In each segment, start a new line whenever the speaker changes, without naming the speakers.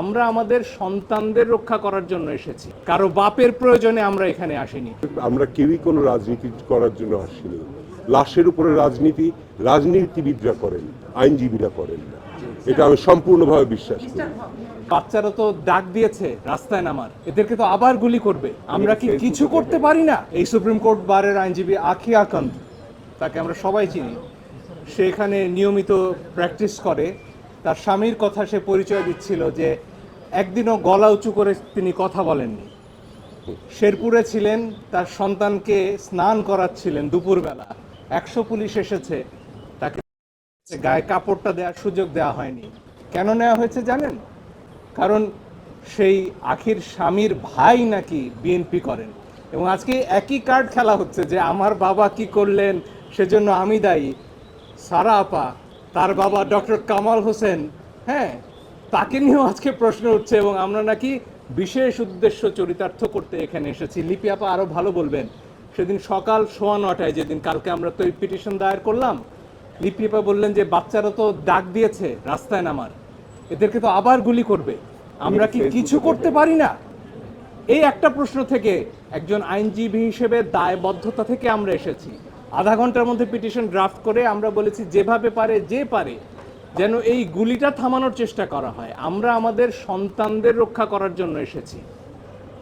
আমরা আমাদের সন্তানদের রক্ষা করার জন্য এসেছি। কারও বাপের প্রয়োজনে আমরা এখানে আসিনি।
আমরা কেউই কোনো রাজনীতি করার জন্য আসিনি। লাশের উপরে রাজনীতি রাজনীতিবিদরা করেন আইনজীবীরা করেন না। এটা আমি সম্পূর্ণভাবে বিশ্বাস করি।
বাচ্চারা তো ডাক দিয়েছে রাস্তায় নামার। এদেরকে তো আবার গুলি করবে। আমরা কি কিছু করতে পারি না? এই সুপ্রিম কোর্ট বারের আইনজীবী আখি আকান্ত তাকে আমরা সবাই চিনি। সে এখানে নিয়মিত প্র্যাকটিস করে। তার স্বামীর কথা সে পরিচয় দিচ্ছিল যে একদিনও গলা উঁচু করে তিনি কথা বলেননি। শেরপুরে ছিলেন, তার সন্তানকে স্নান করাচ্ছিলেন দুপুরবেলা। একশো পুলিশ এসেছে, তাকে গায়ে কাপড়টা দেওয়ার সুযোগ দেওয়া হয়নি। কেন নেওয়া হয়েছে জানেন? কারণ সেই আখির স্বামীর ভাই নাকি বিএনপি করেন। এবং আজকে একই কার্ড খেলা হচ্ছে যে আমার বাবা কি করলেন, সেজন্য আমি দায়ী। সারা আপা তার বাবা ডক্টর কামাল হোসেন। হ্যাঁ তাকে নিয়েও আজকে প্রশ্ন উঠছে এবং আমরা নাকি বিশেষ উদ্দেশ্য চরিতার্থ করতে এখানে এসেছি। লিপি আপা আরও ভালো বলবেন। সেদিন সকাল সোয়া নটায় যেদিন কালকে আমরা তো এই পিটিশন দায়ের করলাম লিপি আপা বললেন যে বাচ্চারা তো ডাক দিয়েছে রাস্তায় নামার এদেরকে তো আবার গুলি করবে। আমরা কি কিছু করতে পারি না? এই একটা প্রশ্ন থেকে একজন আইনজীবী হিসেবে দায়বদ্ধতা থেকে আমরা এসেছি। আধা ঘণ্টার মধ্যে পিটিশন ড্রাফট করে আমরা বলেছি যেভাবে পারে, যে পারে, যেন এই গুলিটা থামানোর চেষ্টা করা হয়। আমরা আমাদের সন্তানদের রক্ষা করার জন্য এসেছি।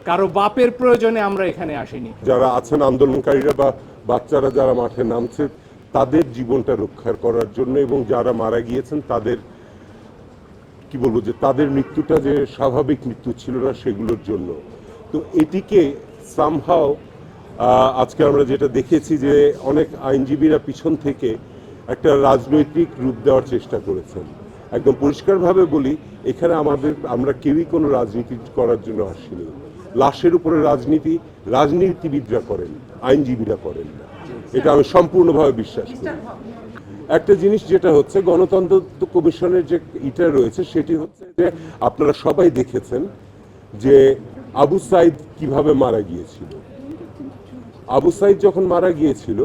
কারও বাপের প্রয়োজনে আমরা এখানে আসিনি।
যারা আছেন আন্দোলনকারীরা বা বাচ্চারা যারা মাঠে নামছে, তাদের জীবনটা রক্ষা করার জন্য এবং যারা মারা গিয়েছেন, তাদের, কি বলব, যে তাদের মৃত্যুটা যে স্বাভাবিক মৃত্যু ছিল না, সেগুলোর জন্য। তো এটিকে সামহাও আজকে আমরা যেটা দেখেছি যে অনেক আইনজীবীরা পিছন থেকে একটা রাজনৈতিক রূপ দেওয়ার চেষ্টা করেছেন। একদম পরিষ্কারভাবে বলি, এখানে আমাদের, আমরা কেউই কোনো রাজনীতি করার জন্য আসিনি। লাশের উপরে রাজনীতি, রাজনীতিবিদরা করেন, আইনজীবীরা করেন না। এটা আমি সম্পূর্ণভাবে বিশ্বাস করি। একটা জিনিস যেটা হচ্ছে, গণতন্ত্র কমিশনের যে ইটা রয়েছে, সেটি হচ্ছে যে আপনারা সবাই দেখেছেন যে আবু সাইদ কীভাবে মারা গিয়েছিল। আবু সাইদ যখন মারা গিয়েছিল,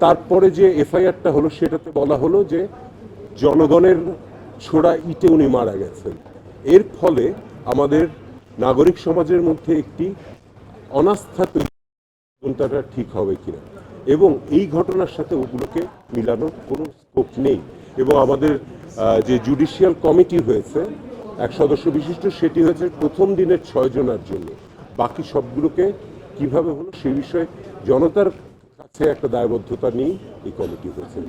তারপরে যে এফআইআরটা হলো, সেটাতে বলা হলো যে জনগণের ছোড়া ইটে উনি মারা গেছেন। এর ফলে আমাদের নাগরিক সমাজের মধ্যে একটি অনাস্থা তৈরি ঠিক হবে কিনা। এবং এই ঘটনার সাথে ওগুলোকে মিলানোর কোনো স্কোপ নেই। এবং আমাদের যে জুডিশিয়াল কমিটি হয়েছে, এক সদস্য বিশিষ্ট, সেটি হয়েছে প্রথম দিনের ছয় জনের জন্য। বাকি সবগুলোকে কীভাবে হলো সে বিষয়ে জনতার কাছে একটা দায়বদ্ধতা নিয়েই এই কমিটি হয়েছে।